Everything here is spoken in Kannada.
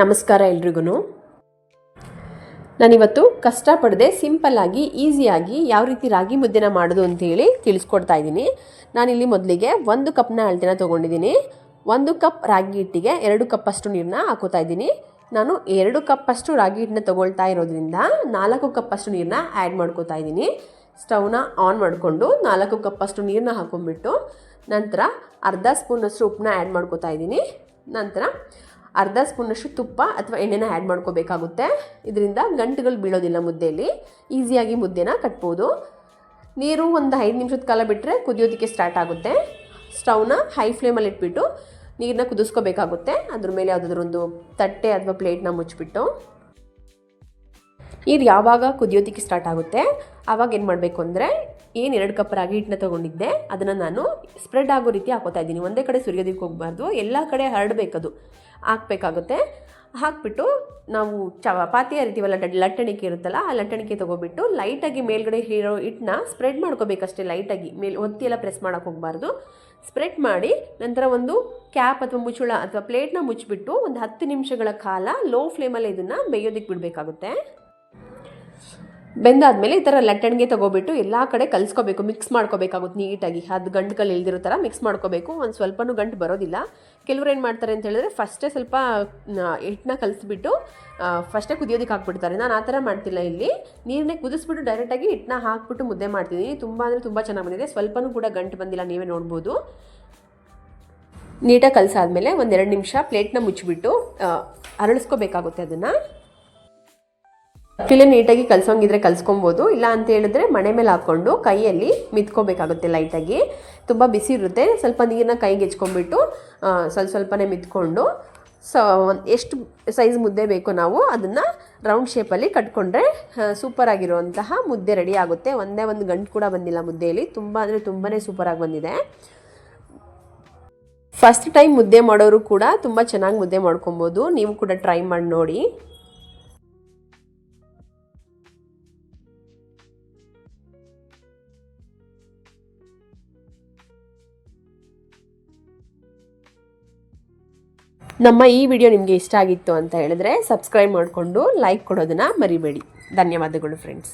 ನಮಸ್ಕಾರ ಎಲ್ರಿಗೂ ನಾನಿವತ್ತು ಕಷ್ಟಪಡದೆ ಸಿಂಪಲ್ಲಾಗಿ ಈಸಿಯಾಗಿ ಯಾವ ರೀತಿ ರಾಗಿ ಮುದ್ದೆನ ಮಾಡೋದು ಅಂತೇಳಿ ತಿಳಿಸ್ಕೊಡ್ತಾ ಇದ್ದೀನಿ. ನಾನಿಲ್ಲಿ ಮೊದಲಿಗೆ ಒಂದು ಕಪ್ನ ಅಳತೆನ ತೊಗೊಂಡಿದ್ದೀನಿ. ಒಂದು ಕಪ್ ರಾಗಿ ಹಿಟ್ಟಿಗೆ ಎರಡು ಕಪ್ಪಷ್ಟು ನೀರನ್ನ ಹಾಕೋತಾ ಇದ್ದೀನಿ. ನಾನು ಎರಡು ಕಪ್ಪಷ್ಟು ರಾಗಿ ಹಿಟ್ಟನ್ನ ತೊಗೊಳ್ತಾ ಇರೋದ್ರಿಂದ ನಾಲ್ಕು ಕಪ್ಪಷ್ಟು ನೀರನ್ನ ಆ್ಯಡ್ ಮಾಡ್ಕೋತಾ ಇದ್ದೀನಿ. ಸ್ಟವ್ನ ಆನ್ ಮಾಡಿಕೊಂಡು ನಾಲ್ಕು ಕಪ್ಪಷ್ಟು ನೀರನ್ನ ಹಾಕೊಂಡ್ಬಿಟ್ಟು ನಂತರ ಅರ್ಧ ಸ್ಪೂನಷ್ಟು ಉಪ್ಪನ್ನ ಆ್ಯಡ್ ಮಾಡ್ಕೋತಾ ಇದ್ದೀನಿ. ನಂತರ ಅರ್ಧ ಸ್ಪೂನಷ್ಟು ತುಪ್ಪ ಅಥವಾ ಎಣ್ಣೆನ ಆ್ಯಡ್ ಮಾಡ್ಕೋಬೇಕಾಗುತ್ತೆ. ಇದರಿಂದ ಗಂಟುಗಳು ಬೀಳೋದಿಲ್ಲ ಮುದ್ದೆಯಲ್ಲಿ. ಈಸಿಯಾಗಿ ಮುದ್ದೆನ ಕಟ್ಬೋದು. ನೀರು ಒಂದು ಐದು ನಿಮಿಷದ ಕಾಲ ಬಿಟ್ಟರೆ ಕುದಿಯೋದಕ್ಕೆ ಸ್ಟಾರ್ಟ್ ಆಗುತ್ತೆ. ಸ್ಟವ್ನ ಹೈ ಫ್ಲೇಮಲ್ಲಿ ಇಟ್ಬಿಟ್ಟು ನೀರನ್ನ ಕುದಿಸ್ಕೋಬೇಕಾಗುತ್ತೆ. ಅದ್ರ ಮೇಲೆ ಯಾವುದಾದ್ರೂ ಒಂದು ತಟ್ಟೆ ಅಥವಾ ಪ್ಲೇಟ್ನ ಮುಚ್ಚಿಬಿಟ್ಟು. ನೀರು ಯಾವಾಗ ಕುದಿಯೋದಕ್ಕೆ ಸ್ಟಾರ್ಟ್ ಆಗುತ್ತೆ? ಆವಾಗ ಏನು ಮಾಡಬೇಕು ಅಂದರೆ, ಏನು ಎರಡು ಕಪ್ ರಾಗಿ ಹಿಟ್ಟನ್ನ ತೊಗೊಂಡಿದ್ದೆ, ಅದನ್ನು ನಾನು ಸ್ಪ್ರೆಡ್ ಆಗೋ ರೀತಿ ಹಾಕೋತಾ ಇದ್ದೀನಿ. ಒಂದೇ ಕಡೆ ಸುರಿಯೋದಕ್ಕೆ ಹೋಗಬಾರ್ದು, ಎಲ್ಲ ಕಡೆ ಹರಡಬೇಕದು. ಹಾಕಬೇಕಾಗುತ್ತೆ. ಹಾಕ್ಬಿಟ್ಟು ನಾವು ಚಪಾತಿ ಹರಿತೀವಲ್ಲ ಲಟ್ಟಣಿಕೆ ಇರುತ್ತಲ್ಲ, ಆ ಲಟ್ಟಣಿಕೆ ತೊಗೊಬಿಟ್ಟು ಲೈಟಾಗಿ ಮೇಲ್ಗಡೆ ಹೀರೋ ಹಿಟ್ಟನ್ನ ಸ್ಪ್ರೆಡ್ ಮಾಡ್ಕೋಬೇಕಷ್ಟೇ ಲೈಟಾಗಿ ಮೇಲೆ, ಒತ್ತಿ ಎಲ್ಲ ಪ್ರೆಸ್ ಮಾಡೋಕೆ ಹೋಗಬಾರ್ದು. ಸ್ಪ್ರೆಡ್ ಮಾಡಿ ನಂತರ ಒಂದು ಕ್ಯಾಪ್ ಅಥವಾ ಮುಚ್ಚುಳ ಅಥವಾ ಪ್ಲೇಟ್ನ ಮುಚ್ಚಿಬಿಟ್ಟು ಒಂದು ಹತ್ತು ನಿಮಿಷಗಳ ಕಾಲ ಲೋ ಫ್ಲೇಮಲ್ಲಿ ಇದನ್ನು ಬೇಯೋದಕ್ಕೆ ಬಿಡಬೇಕಾಗುತ್ತೆ. ಬೆಂದಾದ್ಮೇಲೆ ಈ ಥರ ಲಟ್ಟಣಿಗೆ ತೊಗೊಬಿಟ್ಟು ಎಲ್ಲ ಕಡೆ ಕಲಿಸ್ಕೋಬೇಕು ಮಿಕ್ಸ್ ಮಾಡ್ಕೋಬೇಕಾಗುತ್ತೆ ನೀಟಾಗಿ. ಅದು ಗಂಟುಗಳು ಇಲ್ದಿರೋ ಥರ ಮಿಕ್ಸ್ ಮಾಡ್ಕೋಬೇಕು. ಒಂದು ಸ್ವಲ್ಪನೂ ಗಂಟು ಬರೋದಿಲ್ಲ. ಕೆಲವರು ಏನು ಮಾಡ್ತಾರೆ ಅಂತ ಹೇಳಿದ್ರೆ ಫಸ್ಟೇ ಸ್ವಲ್ಪ ಹಿಟ್ಟನ್ನ ಕಲಿಸ್ಬಿಟ್ಟು ಫಸ್ಟೇ ಕುದಿಯೋದಕ್ಕೆ ಹಾಕ್ಬಿಡ್ತಾರೆ. ನಾನು ಆ ಥರ ಮಾಡ್ತಿಲ್ಲ ಇಲ್ಲಿ. ನೀರನ್ನೇ ಕುದಿಸ್ಬಿಟ್ಟು ಡೈರೆಕ್ಟಾಗಿ ಹಿಟ್ಟನ್ನ ಹಾಕ್ಬಿಟ್ಟು ಮುದ್ದೆ ಮಾಡ್ತೀನಿ ತುಂಬ ಅಂದರೆ ತುಂಬ ಚೆನ್ನಾಗಿ ಬಂದಿದೆ. ಸ್ವಲ್ಪನೂ ಕೂಡ ಗಂಟು ಬಂದಿಲ್ಲ, ನೀವೇ ನೋಡ್ಬೋದು. ನೀಟಾಗಿ ಕಲಸಾದ್ಮೇಲೆ ಒಂದೆರಡು ನಿಮಿಷ ಪ್ಲೇಟ್ನ ಮುಚ್ಚಿಬಿಟ್ಟು ಅರಳಿಸ್ಕೋಬೇಕಾಗುತ್ತೆ ಅದನ್ನು. ಕಿಲೆ ನೀಟಾಗಿ ಕಲ್ಸೋಂಗಿದ್ರೆ ಕಲ್ಸ್ಕೊಬೋದು. ಇಲ್ಲ ಅಂತ ಹೇಳಿದ್ರೆ ಮಣೆ ಮೇಲೆ ಹಾಕ್ಕೊಂಡು ಕೈಯಲ್ಲಿ ಮಿತ್ಕೋಬೇಕಾಗುತ್ತೆ ಲೈಟಾಗಿ. ತುಂಬ ಬಿಸಿ ಇರುತ್ತೆ. ಸ್ವಲ್ಪ ನೀರನ್ನ ಕೈಗೆ ಹೆಚ್ಕೊಂಡ್ಬಿಟ್ಟು ಸ್ವಲ್ಪ ಸ್ವಲ್ಪನೇ ಮಿತ್ಕೊಂಡು, ಸೊ, ಎಷ್ಟು ಸೈಜ್ ಮುದ್ದೆ ಬೇಕೋ ನಾವು ಅದನ್ನು ರೌಂಡ್ ಶೇಪಲ್ಲಿ ಕಟ್ಕೊಂಡ್ರೆ ಸೂಪರಾಗಿರುವಂತಹ ಮುದ್ದೆ ರೆಡಿ ಆಗುತ್ತೆ. ಒಂದೇ ಒಂದು ಗಂಟು ಕೂಡ ಬಂದಿಲ್ಲ ಮುದ್ದೆಯಲ್ಲಿ. ತುಂಬ ಅಂದರೆ ತುಂಬಾ ಸೂಪರಾಗಿ ಬಂದಿದೆ. ಫಸ್ಟ್ ಟೈಮ್ ಮುದ್ದೆ ಮಾಡೋರು ಕೂಡ ತುಂಬ ಚೆನ್ನಾಗಿ ಮುದ್ದೆ ಮಾಡ್ಕೊಬೋದು. ನೀವು ಕೂಡ ಟ್ರೈ ಮಾಡಿ ನೋಡಿ. ನಮ್ಮ ಈ ವಿಡಿಯೋ ನಿಮಗೆ ಇಷ್ಟ ಆಗಿತ್ತು ಅಂತ ಹೇಳಿದ್ರೆ ಸಬ್ಸ್ಕ್ರೈಬ್ ಮಾಡಿಕೊಂಡು ಲೈಕ್ ಕೊಡೋದನ್ನು ಮರಿಬೇಡಿ. ಧನ್ಯವಾದಗಳು ಫ್ರೆಂಡ್ಸ್